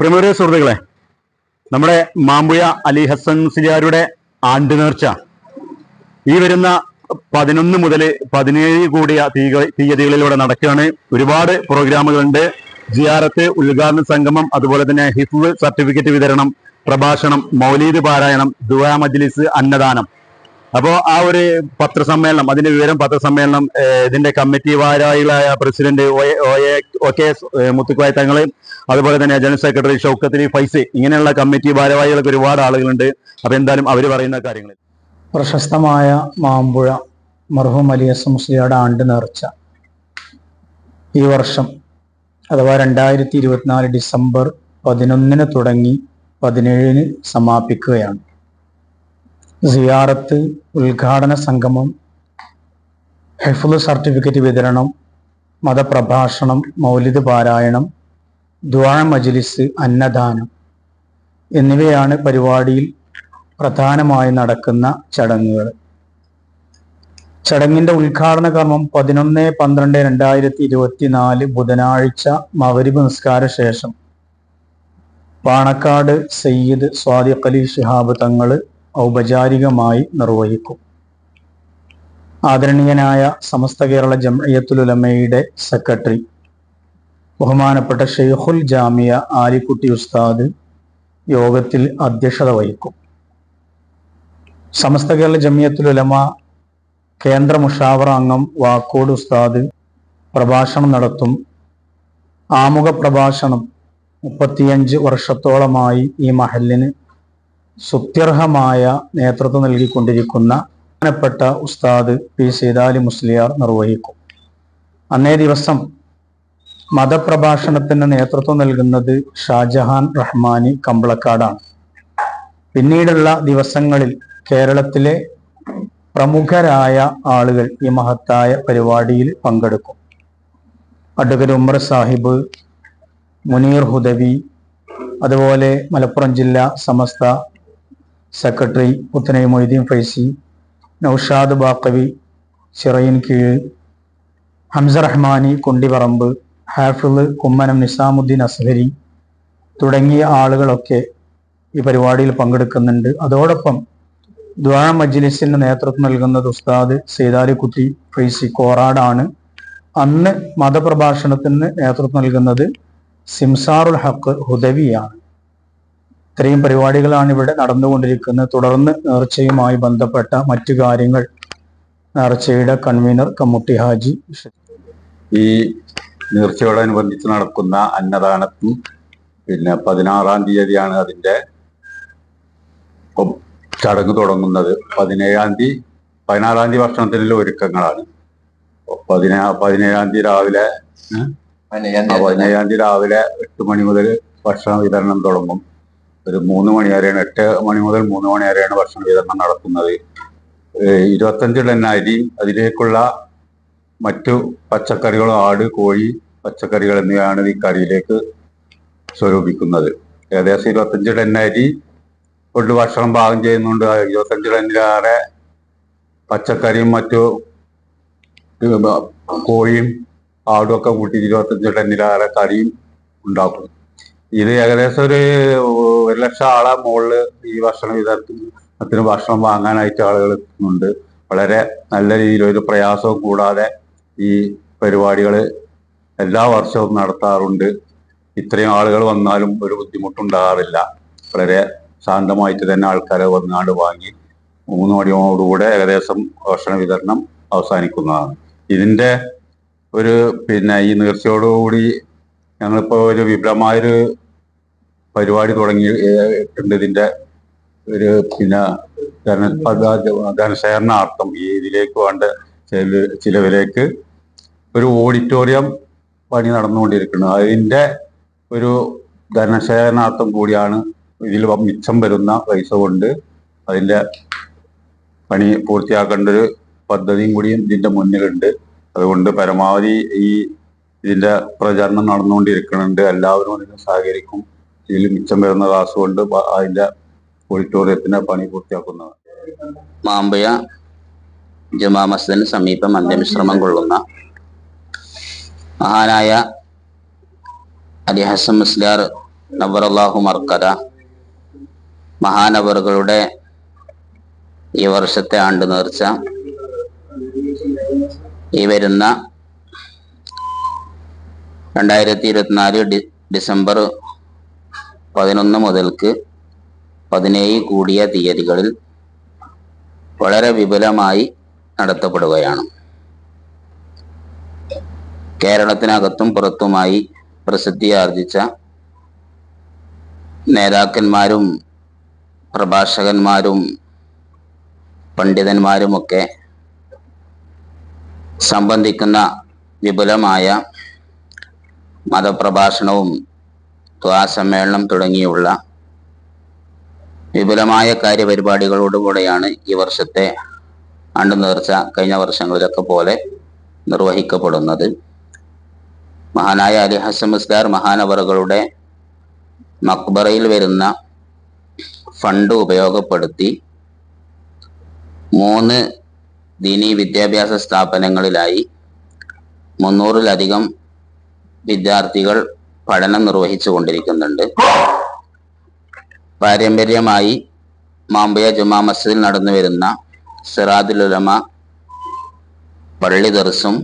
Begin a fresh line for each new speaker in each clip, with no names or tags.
പ്രിമറിയ സുഹൃത്തുക്കളെ നമ്മുടെ മാമ്പുഴ അലി ഹസൻ സിയാരുടെ ആണ്ട് നേർച്ച ഈ വരുന്ന പതിനൊന്ന് മുതൽ പതിനേഴ് കൂടിയ തീക- തീയതികളിലൂടെ നടക്കുകയാണ്. ഒരുപാട് പ്രോഗ്രാമുകളുണ്ട്. ജിയാറത്ത് ഉദ്ഘാടന സംഗമം അതുപോലെ തന്നെ ഹിഫ്വ് സർട്ടിഫിക്കറ്റ് വിതരണം പ്രഭാഷണം മൗലീദ് പാരായണം ദുവാ മജ്ലിസ് അന്നദാനം. അപ്പോ ആ ഒരു പത്രസമ്മേളനം അതിന്റെ വിവരം പത്രസമ്മേളനം ഇതിന്റെ കമ്മിറ്റി ഭാരവാഹികളായ president O- K Muthukoya Thangal അതുപോലെ തന്നെ ജനറൽ സെക്രട്ടറി ഷൗക്കത്ത് ഫൈസ് ഇങ്ങനെയുള്ള കമ്മിറ്റി ഭാരവാഹികളൊക്കെ ഒരുപാട് ആളുകളുണ്ട്. അപ്പൊ എന്തായാലും അവർ പറയുന്ന കാര്യങ്ങൾ
പ്രശസ്തമായ മാമ്പുഴ മർഹൂം അലിയസ് മുസ്ലിയുടെ ആണ്ട് നേർച്ച. ഈ വർഷം അഥവാ രണ്ടായിരത്തി ഇരുപത്തിനാല് ഡിസംബർ പതിനൊന്നിന് തുടങ്ങി പതിനേഴിന് സമാപിക്കുകയാണ്. സിയാറത്ത് ഉദ്ഘാടന സംഗമം ഹെഫുൽ സർട്ടിഫിക്കറ്റ് വിതരണം മതപ്രഭാഷണം മൗലിദ് പാരായണം ദ്വാഴ മജ്ലിസ് അന്നദാനം എന്നിവയാണ് പരിപാടിയിൽ പ്രധാനമായി നടക്കുന്ന ചടങ്ങുകൾ. ചടങ്ങിന്റെ ഉദ്ഘാടന കർമ്മം പതിനൊന്ന് പന്ത്രണ്ട് രണ്ടായിരത്തി ഇരുപത്തിനാല് ബുധനാഴ്ച മവരി നിസ്കാര ശേഷം. പാണക്കാട് സയ്യിദ് സ്വാദിഖ് അലി ശിഹാബ് തങ്ങൾ ഔപചാരികമായി നിർവഹിക്കും. ആദരണീയനായ സമസ്ത കേരള ജംഇയ്യത്തുൽ ഉലമയുടെ സെക്രട്ടറി ബഹുമാനപ്പെട്ട ഷെയ്ഖുൽ ജാമിയ ആലിക്കുട്ടി ഉസ്താദ് യോഗത്തിൽ അധ്യക്ഷത വഹിക്കും. സമസ്ത കേരള ജമിയത്തുൽ ഉലമ കേന്ദ്ര മുഷാവർ അംഗം വാക്കോട് ഉസ്താദ് പ്രഭാഷണം നടത്തും. ആമുഖ പ്രഭാഷണം മുപ്പത്തിയഞ്ച് വർഷത്തോളമായി ഈ മഹലിന് സുത്യർഹമായ നേതൃത്വം നൽകിക്കൊണ്ടിരിക്കുന്ന പ്രധാനപ്പെട്ട ഉസ്താദ് പി സീതാലി മുസ്ലിയാർ നിർവഹിക്കും. അന്നേ ദിവസം മതപ്രഭാഷണത്തിന് നേതൃത്വം നൽകുന്നത് ഷാജഹാൻ റഹ്മാനി കമ്പളക്കാടാണ്. പിന്നീടുള്ള ദിവസങ്ങളിൽ കേരളത്തിലെ പ്രമുഖരായ ആളുകൾ ഈ മഹത്തായ പരിപാടിയിൽ പങ്കെടുക്കും. അഡ്വക്കറ്റ് ഉമർ സാഹിബ് മുനീർ ഹുദവി അതുപോലെ മലപ്പുറം ജില്ലാ സമസ്ത സെക്രട്ടറി പുത്തനൈ മൊയ്തീൻ ഫൈസി നൌഷാദ് ബാക്കവി ചിറയിൻ കീഴ് ഹംസ റഹ്മാനി കുണ്ടിപറമ്പ് ഹാഫിൾ കുമ്മനം നിസാമുദ്ദീൻ അസ്ഹരി തുടങ്ങിയ ആളുകളൊക്കെ ഈ പരിപാടിയിൽ പങ്കെടുക്കുന്നുണ്ട്. അതോടൊപ്പം ദ്വാ മജ്ലിസിന് നേതൃത്വം നൽകുന്നത് ഉസ്താദ് സേതാലിക്കുട്ടി ഫൈസി കോറാടാണ്. അന്ന് മതപ്രഭാഷണത്തിന് നേതൃത്വം നൽകുന്നത് സിംസാറുൽ ഹക്ക് ഹുദവിയാണ്. ഇത്രയും പരിപാടികളാണ് ഇവിടെ നടന്നുകൊണ്ടിരിക്കുന്നത്. തുടർന്ന് നേർച്ചയുമായി ബന്ധപ്പെട്ട മറ്റു കാര്യങ്ങൾ നേർച്ചയുടെ കൺവീനർ കമ്മുട്ടി ഹാജി
ഈ നേർച്ചയോടനുബന്ധിച്ച് നടക്കുന്ന അന്നദാനത്തും പിന്നെ പതിനാറാം തീയതിയാണ് അതിന്റെ ഒ- ചടങ്ങ് തുടങ്ങുന്നത്. പതിനേഴാം തീയതി പതിനാറാം തീയതി ഭക്ഷണത്തിനുള്ള ഒരുക്കങ്ങളാണ്. പതിനാ പതിനേഴാം തീയതി രാവിലെ പതിനേഴാം തീയതി രാവിലെ എട്ട് മണി മുതൽ ഭക്ഷണ വിതരണം തുടങ്ങും. ഒരു മൂന്ന് മണി വരെയാണ് എട്ട് മണി മുതൽ മൂന്ന് മണി വരെയാണ് ഭക്ഷണ വിതരണം നടത്തുന്നത് ഇരുപത്തഞ്ച് ടൺ അരി അതിലേക്കുള്ള മറ്റു പച്ചക്കറികളും ആട് കോഴി പച്ചക്കറികൾ എന്നിവയാണ് ഈ കറിയിലേക്ക് സ്വരൂപിക്കുന്നത്. ഏകദേശം ഇരുപത്തഞ്ച് ടൺ അരി കൊണ്ട് ഭക്ഷണം പാകം ചെയ്യുന്നുണ്ട്. ഇരുപത്തഞ്ച് ടണ്ണിലേറെ പച്ചക്കറിയും മറ്റു കോഴിയും ആടും ഒക്കെ കൂട്ടി ഇരുപത്തഞ്ച് ടണ്ണിലേറെ കറിയും ഉണ്ടാക്കും ഇത് ഏകദേശം ഒരു ഒരു ലക്ഷം ആളെ മുകളിൽ ഈ ഭക്ഷണ വിതരണത്തിന് ഭക്ഷണം വാങ്ങാനായിട്ട് ആളുകൾ എത്തുന്നുണ്ട്. വളരെ നല്ല രീതിയിൽ ഒരു പ്രയാസവും കൂടാതെ ഈ പരിപാടികൾ എല്ലാ വർഷവും നടത്താറുണ്ട്. ഇത്രയും ആളുകൾ വന്നാലും ഒരു ബുദ്ധിമുട്ടുണ്ടാകാറില്ല. വളരെ ശാന്തമായിട്ട് തന്നെ ആൾക്കാരെ വന്നാണ്ട് വാങ്ങി മൂന്ന് മണിയോടുകൂടെ ഏകദേശം ഭക്ഷണ വിതരണം അവസാനിക്കുന്നതാണ്. ഇതിന്റെ ഒരു പിന്നെ ഈ നേർച്ചയോടുകൂടി ഞങ്ങളിപ്പോ ഒരു വിപുലമായൊരു പരിപാടി തുടങ്ങി ഇതിന്റെ ഒരു പിന്നെ ധനശേഖരണാർത്ഥം ഈ ഇതിലേക്ക് വേണ്ട ചില ചിലവിലേക്ക് ഒരു ഓഡിറ്റോറിയം പണി നടന്നുകൊണ്ടിരിക്കുന്നു. അതിന്റെ ഒരു ധനശേഖരണാർത്ഥം കൂടിയാണ് ഇതിൽ മിച്ചം വരുന്ന പൈസ കൊണ്ട് അതിന്റെ പണി പൂർത്തിയാക്കേണ്ട ഒരു പദ്ധതിയും കൂടിയും ഇതിന്റെ മുന്നിലുണ്ട്. അതുകൊണ്ട് പരമാവധി ഈ ഇതിന്റെ പ്രചാരണം നടന്നുകൊണ്ടിരിക്കുന്നുണ്ട്. എല്ലാവരും അതിനെ സഹകരിക്കും. ഇതിൽ മിച്ചം വരുന്ന ക്ലാസ് കൊണ്ട് അതിന്റെ ഓഡിറ്റോറിയത്തിന്റെ പണി പൂർത്തിയാക്കുന്നത്
മാമ്പയ ജുമാ മസ്ജിദിന് സമീപം അന്ത്യവിശ്രമം കൊള്ളുന്ന മഹാനായ അലി ഹസൻ മുസ്ലിയാർ നബറല്ലാഹു മർക്കദ മഹാനവറുകളുടെ ഈ വർഷത്തെ ആണ്ട് നേർച്ച ഈ വരുന്ന രണ്ടായിരത്തി ഇരുപത്തിനാല് ഡി ഡിസംബർ പതിനൊന്ന് മുതൽക്ക് പതിനേഴ് കൂടിയ തീയതികളിൽ വളരെ വിപുലമായി നടത്തപ്പെടുകയാണ്. കേരളത്തിനകത്തും പുറത്തുമായി പ്രസിദ്ധിയാർജിച്ച നേതാക്കന്മാരും പ്രഭാഷകന്മാരും പണ്ഡിതന്മാരുമൊക്കെ സംബന്ധിക്കുന്ന വിപുലമായ മതപ്രഭാഷണവും ത്വാസമ്മേളനം തുടങ്ങിയുള്ള വിപുലമായ കാര്യപരിപാടികളോടുകൂടെയാണ് ഈ വർഷത്തെ അണ്ടു നേർച്ച കഴിഞ്ഞ വർഷങ്ങളിലൊക്കെ പോലെ നിർവഹിക്കപ്പെടുന്നത്. മഹാനായ അലി ഹസൻ മുസ്ലാർ മഹാനവറുകളുടെ മക്ബറയിൽ വരുന്ന ഫണ്ട് ഉപയോഗപ്പെടുത്തി മൂന്ന് ദീനി വിദ്യാഭ്യാസ സ്ഥാപനങ്ങളിലായി മുന്നൂറിലധികം വിദ്യാർത്ഥികൾ പഠനം നിർവഹിച്ചു കൊണ്ടിരിക്കുന്നുണ്ട് പാരമ്പര്യമായി മാമ്പയ ജുമാ മസ്ജിദിൽ നടന്നു വരുന്ന സിറാദുൽ ഉലമ പള്ളി ദർസും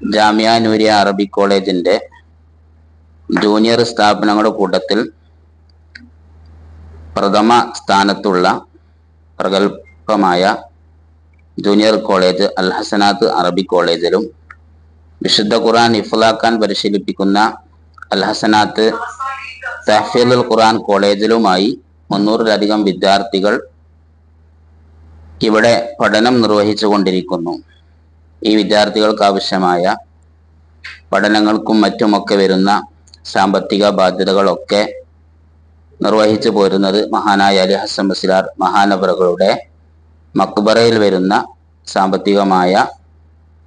ജാമ്യാനൂരി അറബി കോളേജിന്റെ ജൂനിയർ സ്ഥാപനങ്ങളുടെ കൂട്ടത്തിൽ പ്രഥമ സ്ഥാനത്തുള്ള പ്രഗത്ഭമായ ജൂനിയർ കോളേജ് അൽ ഹസനാത്ത് അറബി കോളേജിലും വിശുദ്ധ ഖുർആൻ ഇഫ്ലാക്കാൻ പരിശീലിപ്പിക്കുന്ന അൽ ഹസനാത്ത് തഹഫീലുൽ ഖുർആൻ കോളേജിലുമായി മുന്നൂറിലധികം വിദ്യാർത്ഥികൾ ഇവിടെ പഠനം നിർവഹിച്ചു കൊണ്ടിരിക്കുന്നു ഈ വിദ്യാർത്ഥികൾക്ക് ആവശ്യമായ പഠനങ്ങൾക്കും മറ്റുമൊക്കെ വരുന്ന സാമ്പത്തിക ബാധ്യതകളൊക്കെ നിർവഹിച്ചു പോരുന്നത് മഹാനായ അലി ഹസൻ ബസിലാർ മഹാനവറുകളുടെ മക്ബറയിൽ വരുന്ന സാമ്പത്തികമായ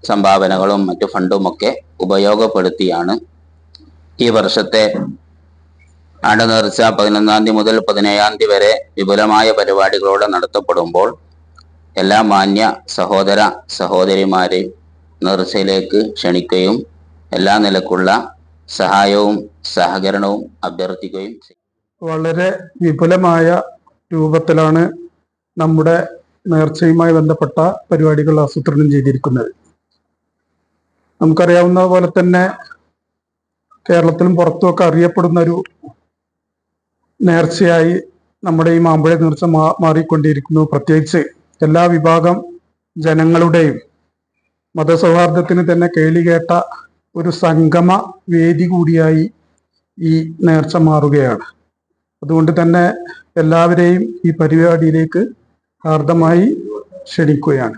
സംഭാവനകളും മറ്റു ഫണ്ടുമൊക്കെ ഉപയോഗപ്പെടുത്തിയാണ് ഈ വർഷത്തെ ആണ്ട് നേർച്ച പതിനൊന്നാം തീയതി മുതൽ പതിനേഴാം തീയതി വരെ വിപുലമായ പരിപാടികളോടെ നടത്തപ്പെടുമ്പോൾ എല്ലാ മാന്യ സഹോദര സഹോദരിമാരെ നേർച്ചയിലേക്ക് ക്ഷണിക്കുകയും എല്ലാ നിലക്കുള്ള സഹായവും സഹകരണവും അഭ്യർത്ഥിക്കുകയും
വളരെ വിപുലമായ രൂപത്തിലാണ് നമ്മുടെ നേർച്ചയുമായി ബന്ധപ്പെട്ട പരിപാടികൾ ആസൂത്രണം ചെയ്തിരിക്കുന്നത്. നമുക്കറിയാവുന്ന പോലെ തന്നെ കേരളത്തിലും പുറത്തുമൊക്കെ അറിയപ്പെടുന്ന ഒരു നേർച്ചയായി നമ്മുടെ ഈ മാമ്പഴ നേർച്ച മാറിക്കൊണ്ടിരിക്കുന്നു. പ്രത്യേകിച്ച് എല്ലാ വിഭാഗം ജനങ്ങളുടെയും മതസൗഹാർദ്ദത്തിന് തന്നെ കേളി കേട്ട ഒരു സംഗമ വേദി കൂടിയായി ഈ നേർച്ച മാറുകയാണ്. അതുകൊണ്ട് തന്നെ എല്ലാവരെയും ഈ പരിപാടിയിലേക്ക് ഹാർദമായി ക്ഷണിക്കുകയാണ്.